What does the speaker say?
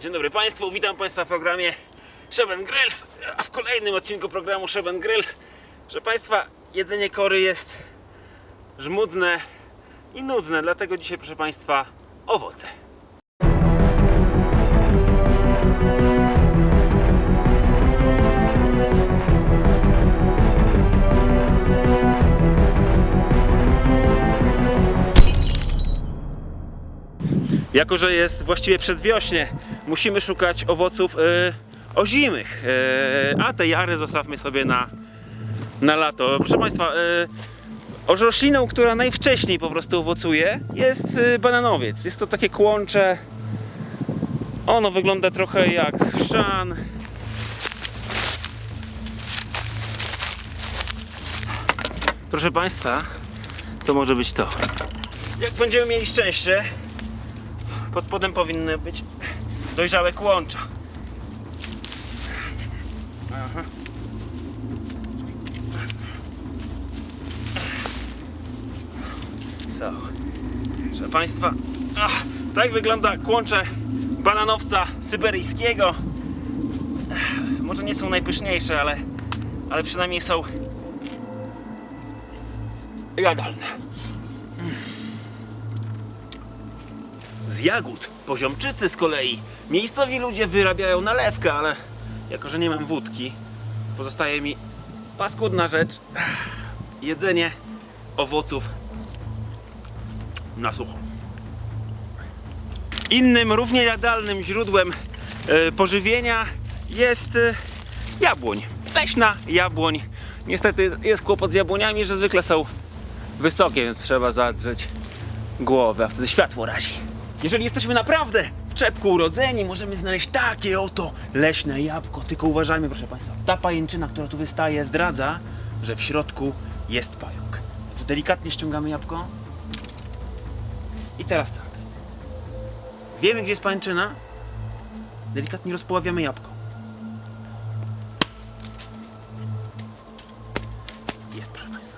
Dzień dobry Państwu, witam Państwa w programie Sheben Grills. A w kolejnym odcinku programu Sheben Grills, proszę Państwa, jedzenie kory jest żmudne i nudne, dlatego dzisiaj, proszę Państwa, owoce. Jako, że jest właściwie przedwiośnie, musimy szukać owoców e, ozimych, e, a te jary zostawmy sobie na, na lato. Proszę Państwa, o rośliną, która najwcześniej po prostu owocuje jest e, bananowiec. Jest to takie kłącze. Ono wygląda trochę jak chrzan. Proszę Państwa, to może być to. Jak będziemy mieli szczęście, pod spodem powinny być dojrzałe kłącza. Aha. So. Proszę Państwa, ach, tak wygląda kłącze bananowca syberyjskiego. Może nie są najpyszniejsze, ale, ale przynajmniej są jadalne. Z jagód. Poziomczycy z kolei. Miejscowi ludzie wyrabiają nalewkę, ale jako, że nie mam wódki, pozostaje mi paskudna rzecz. Jedzenie owoców na sucho. Innym, równie jadalnym źródłem e, pożywienia jest e, jabłoń. Leśna jabłoń. Niestety jest kłopot z jabłoniami, że zwykle są wysokie, więc trzeba zadrzeć głowę, a wtedy światło razi. Jeżeli jesteśmy naprawdę w czepku urodzeni, możemy znaleźć takie oto leśne jabłko. Tylko uważajmy, proszę Państwa, ta pajęczyna, która tu wystaje, zdradza, że w środku jest pająk. Także delikatnie ściągamy jabłko. I teraz tak. Wiemy, gdzie jest pajęczyna. Delikatnie rozpoławiamy jabłko. Jest, proszę Państwa.